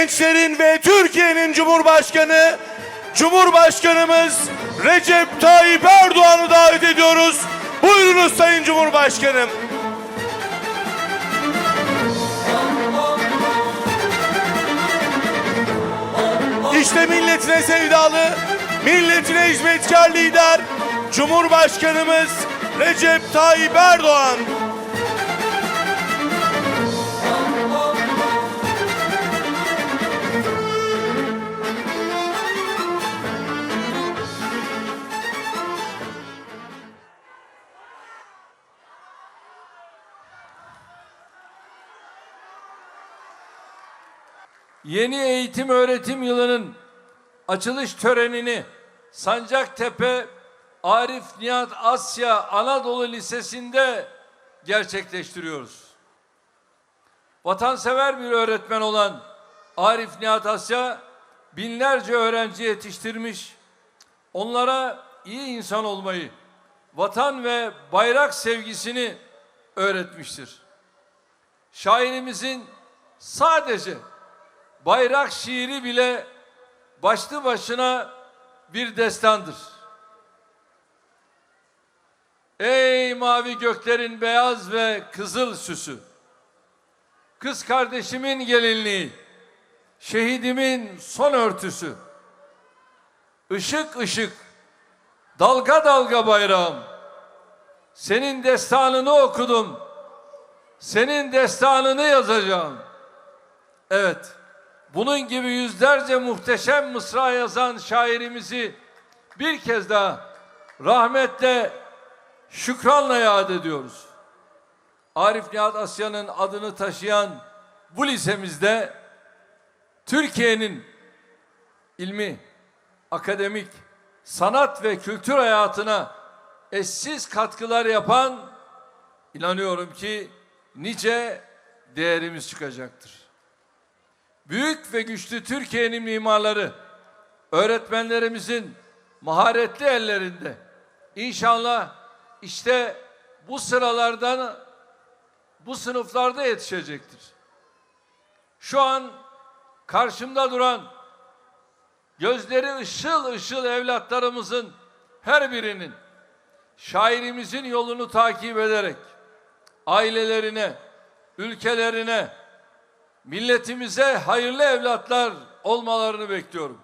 gençlerin ve Türkiye'nin Cumhurbaşkanı Cumhurbaşkanımız Recep Tayyip Erdoğan'ı davet ediyoruz. Buyurunuz Sayın Cumhurbaşkanım. İşte milletine sevdalı, milletine hizmetkar lider Cumhurbaşkanımız Recep Tayyip Erdoğan. Yeni eğitim öğretim yılının açılış törenini Sancaktepe Arif Nihat Asya Anadolu Lisesi'nde gerçekleştiriyoruz. Vatansever bir öğretmen olan Arif Nihat Asya binlerce öğrenci yetiştirmiş. Onlara iyi insan olmayı, vatan ve bayrak sevgisini öğretmiştir. Şairimizin sadece bayrak şiiri bile başlı başına bir destandır. Ey mavi göklerin beyaz ve kızıl süsü. Kız kardeşimin gelinliği. Şehidimin son örtüsü. Işık ışık. Dalga dalga bayrağım. Senin destanını okudum. Senin destanını yazacağım. Evet. Bunun gibi yüzlerce muhteşem mısra yazan şairimizi bir kez daha rahmetle, şükranla yad ediyoruz. Arif Nihat Asya'nın adını taşıyan bu lisemizde Türkiye'nin ilmi, akademik, sanat ve kültür hayatına eşsiz katkılar yapan inanıyorum ki nice değerimiz çıkacaktır. Büyük ve güçlü Türkiye'nin mimarları, öğretmenlerimizin maharetli ellerinde. İnşallah işte bu sıralardan, bu sınıflarda yetişecektir. Şu an karşımda duran gözleri ışıl ışıl evlatlarımızın her birinin şairimizin yolunu takip ederek ailelerine, ülkelerine, milletimize hayırlı evlatlar olmalarını bekliyorum.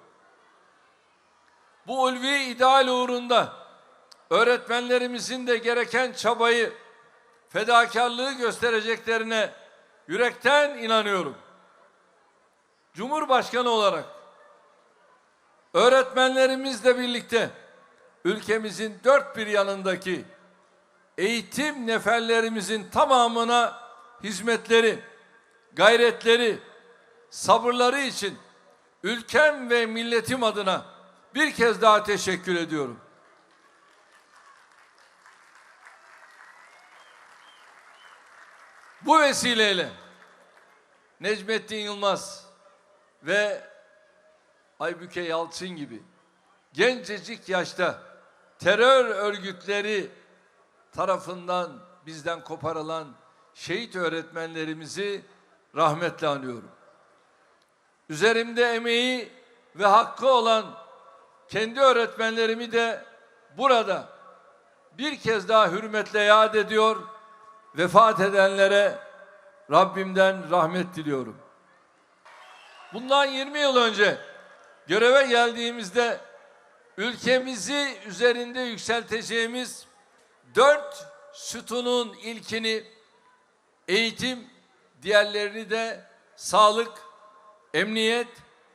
Bu ulvi ideal uğrunda öğretmenlerimizin de gereken çabayı, fedakarlığı göstereceklerine yürekten inanıyorum. Cumhurbaşkanı olarak öğretmenlerimizle birlikte ülkemizin dört bir yanındaki eğitim neferlerimizin tamamına hizmetleri, gayretleri, sabırları için ülkem ve milletim adına bir kez daha teşekkür ediyorum. Bu vesileyle Necmettin Yılmaz ve Aybüke Yalçın gibi gencecik yaşta terör örgütleri tarafından bizden koparılan şehit öğretmenlerimizi rahmetle anıyorum. Üzerimde emeği ve hakkı olan kendi öğretmenlerimi de burada bir kez daha hürmetle yad ediyor. Vefat edenlere Rabbimden rahmet diliyorum. Bundan 20 yıl önce göreve geldiğimizde ülkemizi üzerinde yükselteceğimiz dört sütunun ilkini eğitim, diğerlerini de sağlık, emniyet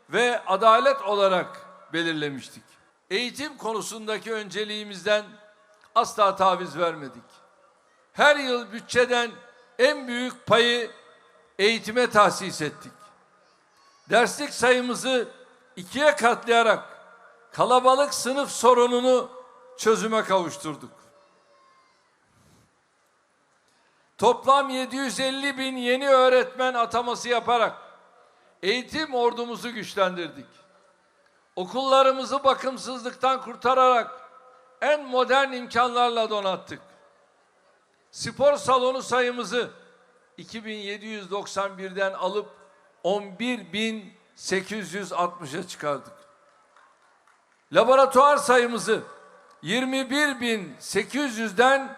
ve adalet olarak belirlemiştik. Eğitim konusundaki önceliğimizden asla taviz vermedik. Her yıl bütçeden en büyük payı eğitime tahsis ettik. Derslik sayımızı ikiye katlayarak kalabalık sınıf sorununu çözüme kavuşturduk. Toplam 750 bin yeni öğretmen ataması yaparak eğitim ordumuzu güçlendirdik. Okullarımızı bakımsızlıktan kurtararak en modern imkanlarla donattık. Spor salonu sayımızı 2791'den alıp 21.860'a çıkardık. Laboratuvar sayımızı 21.800'den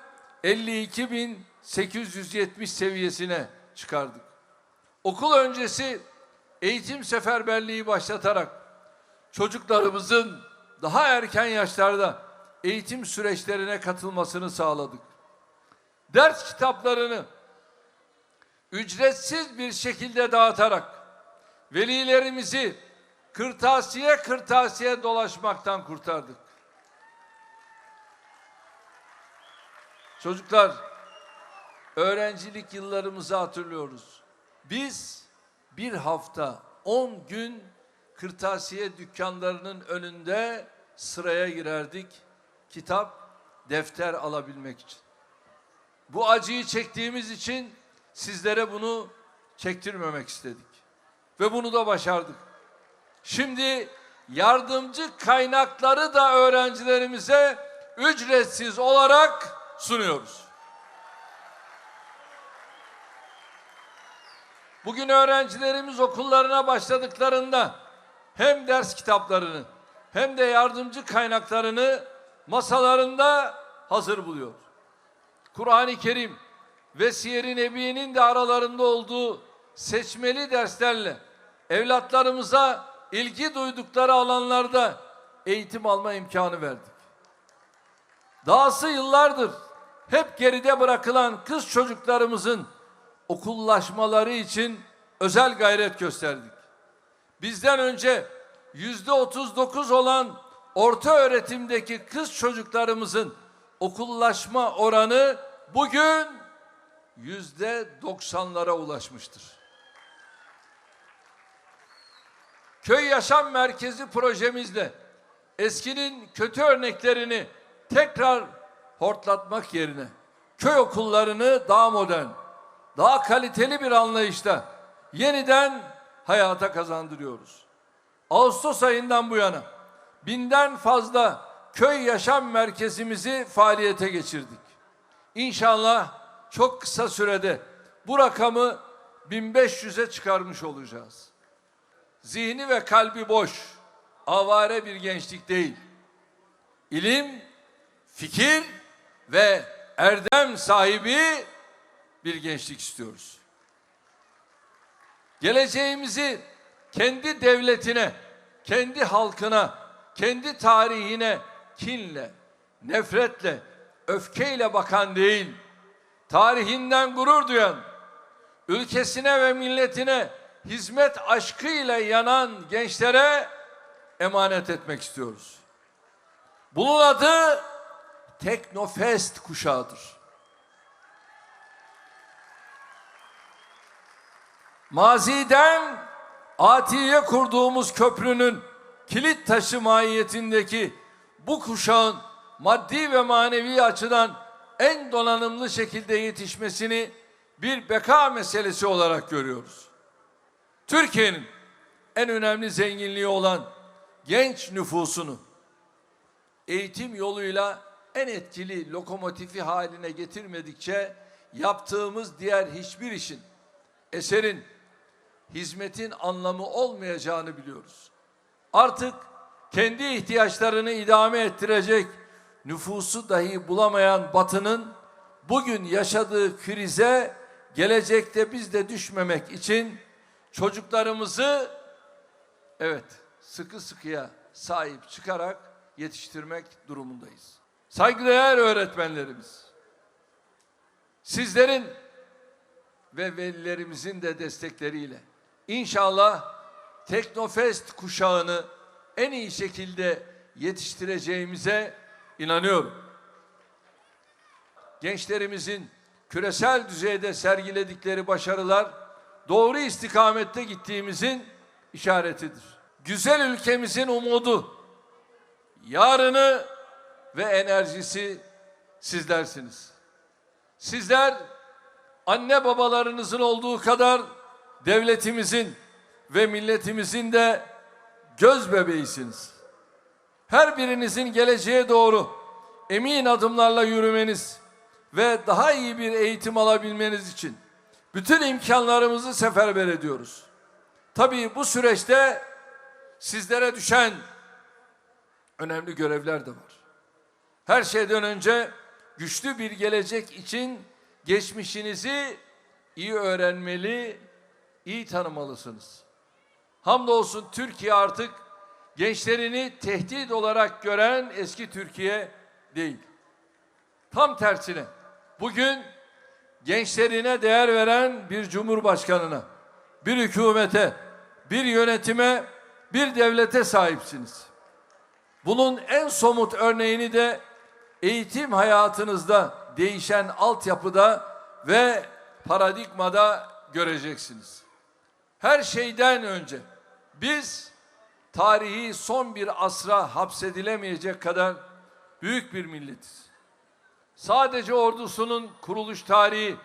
52.870 seviyesine çıkardık. Okul öncesi eğitim seferberliği başlatarak çocuklarımızın daha erken yaşlarda eğitim süreçlerine katılmasını sağladık. Ders kitaplarını ücretsiz bir şekilde dağıtarak velilerimizi kırtasiye kırtasiye dolaşmaktan kurtardık. Çocuklar, öğrencilik yıllarımızı hatırlıyoruz. Biz bir hafta 10 gün kırtasiye dükkanlarının önünde sıraya girerdik. Kitap, defter alabilmek için. Bu acıyı çektiğimiz için sizlere bunu çektirmemek istedik. Ve bunu da başardık. Şimdi yardımcı kaynakları da öğrencilerimize ücretsiz olarak sunuyoruz. Bugün öğrencilerimiz okullarına başladıklarında hem ders kitaplarını hem de yardımcı kaynaklarını masalarında hazır buluyor. Kur'an-ı Kerim ve Siyer-i Nebi'nin de aralarında olduğu seçmeli derslerle evlatlarımıza ilgi duydukları alanlarda eğitim alma imkanı verdik. Dahası yıllardır hep geride bırakılan kız çocuklarımızın okullaşmaları için özel gayret gösterdik. Bizden önce yüzde 39 olan orta öğretimdeki kız çocuklarımızın okullaşma oranı bugün yüzde 90'lara ulaşmıştır. Köy Yaşam Merkezi projemizle eskinin kötü örneklerini tekrar hortlatmak yerine köy okullarını daha modern, daha kaliteli bir anlayışta yeniden hayata kazandırıyoruz. Ağustos ayından bu yana binden fazla köy yaşam merkezimizi faaliyete geçirdik. İnşallah çok kısa sürede bu rakamı 1500'e çıkarmış olacağız. Zihni ve kalbi boş, avare bir gençlik değil. İlim, fikir ve erdem sahibi bir gençlik istiyoruz. Geleceğimizi kendi devletine, kendi halkına, kendi tarihine kinle, nefretle, öfkeyle bakan değil, tarihinden gurur duyan, ülkesine ve milletine hizmet aşkıyla yanan gençlere emanet etmek istiyoruz. Bunun adı Teknofest kuşağıdır. Maziden Atiye kurduğumuz köprünün kilit taşı mahiyetindeki bu kuşağın maddi ve manevi açıdan en donanımlı şekilde yetişmesini bir beka meselesi olarak görüyoruz. Türkiye'nin en önemli zenginliği olan genç nüfusunu eğitim yoluyla en etkili lokomotifi haline getirmedikçe yaptığımız diğer hiçbir işin, eserin, hizmetin anlamı olmayacağını biliyoruz. Artık kendi ihtiyaçlarını idame ettirecek nüfusu dahi bulamayan Batı'nın bugün yaşadığı krize gelecekte biz de düşmemek için çocuklarımızı evet sıkı sıkıya sahip çıkarak yetiştirmek durumundayız. Saygıdeğer öğretmenlerimiz, sizlerin ve velilerimizin de destekleriyle inşallah Teknofest kuşağını en iyi şekilde yetiştireceğimize inanıyorum. Gençlerimizin küresel düzeyde sergiledikleri başarılar doğru istikamette gittiğimizin işaretidir. Güzel ülkemizin umudu, yarını ve enerjisi sizlersiniz. Sizler anne babalarınızın olduğu kadar devletimizin ve milletimizin de göz bebeğisiniz. Her birinizin geleceğe doğru emin adımlarla yürümeniz ve daha iyi bir eğitim alabilmeniz için bütün imkanlarımızı seferber ediyoruz. Tabii bu süreçte sizlere düşen önemli görevler de var. Her şeyden önce güçlü bir gelecek için geçmişinizi iyi öğrenmeli, iyi tanımalısınız. Hamdolsun Türkiye artık gençlerini tehdit olarak gören eski Türkiye değil. Tam tersine bugün gençlerine değer veren bir cumhurbaşkanına, bir hükümete, bir yönetime, bir devlete sahipsiniz. Bunun en somut örneğini de eğitim hayatınızda değişen altyapıda ve paradigmada göreceksiniz. Her şeyden önce biz tarihi son bir asra hapsedilemeyecek kadar büyük bir milletiz. Sadece ordusunun kuruluş tarihi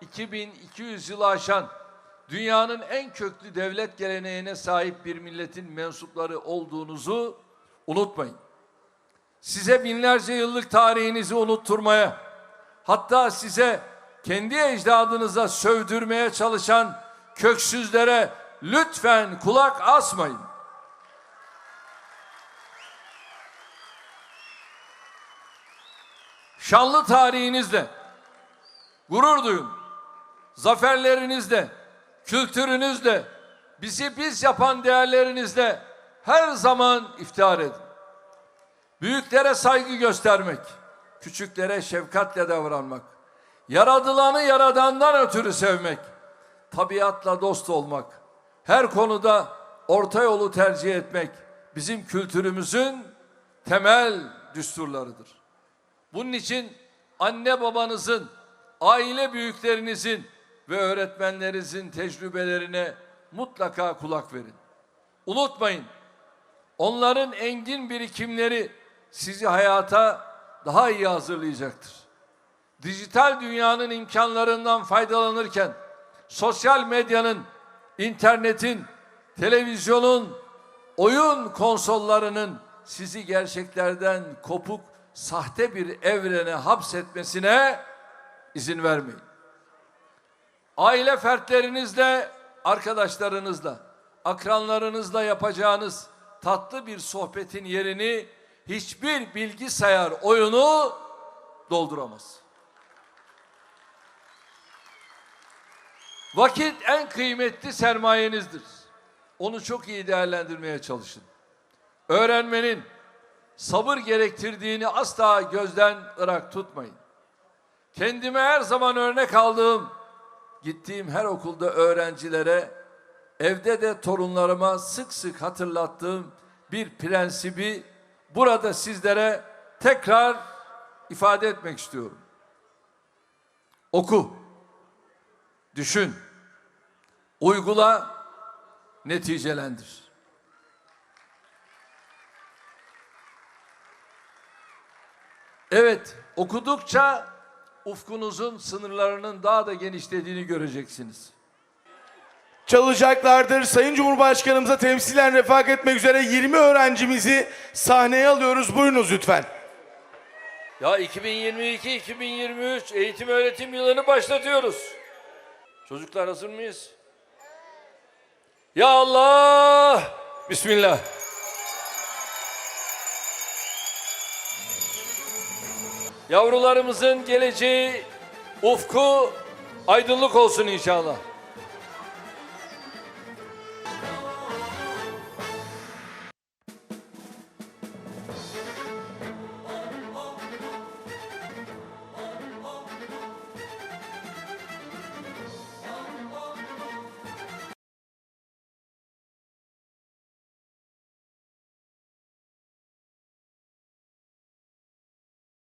2200 yılı aşan dünyanın en köklü devlet geleneğine sahip bir milletin mensupları olduğunuzu unutmayın. Size binlerce yıllık tarihinizi unutturmaya, hatta size kendi ecdadınıza sövdürmeye çalışan köksüzlere lütfen kulak asmayın. Şanlı tarihinizle gurur duyun. Zaferlerinizle, kültürünüzle, bizi biz yapan değerlerinizle her zaman iftihar edin. Büyüklere saygı göstermek, küçüklere şefkatle davranmak, yaradılanı yaradandan ötürü sevmek, tabiatla dost olmak, her konuda orta yolu tercih etmek bizim kültürümüzün temel düsturlarıdır. Bunun için anne babanızın, aile büyüklerinizin ve öğretmenlerinizin tecrübelerine mutlaka kulak verin. Unutmayın, onların engin birikimleri sizi hayata daha iyi hazırlayacaktır. Dijital dünyanın imkanlarından faydalanırken sosyal medyanın, internetin, televizyonun, oyun konsollarının sizi gerçeklerden kopuk, sahte bir evrene hapsetmesine izin vermeyin. Aile fertlerinizle, arkadaşlarınızla, akranlarınızla yapacağınız tatlı bir sohbetin yerini hiçbir bilgisayar oyunu dolduramaz. Vakit en kıymetli sermayenizdir. Onu çok iyi değerlendirmeye çalışın. Öğrenmenin sabır gerektirdiğini asla gözden ırak tutmayın. Kendime her zaman örnek aldığım, gittiğim her okulda öğrencilere, evde de torunlarıma sık sık hatırlattığım bir prensibi burada sizlere tekrar ifade etmek istiyorum. Oku, düşün, uygula, neticelendir. Evet, okudukça ufkunuzun sınırlarının daha da genişlediğini göreceksiniz. Çalacaklardır. Sayın Cumhurbaşkanımıza temsilen refak etmek üzere 20 öğrencimizi sahneye alıyoruz. Buyurunuz lütfen. Ya 2022-2023 eğitim öğretim yılını başlatıyoruz. Çocuklar hazır mıyız? Ya Allah! Bismillah. Yavrularımızın geleceği, ufku aydınlık olsun inşallah.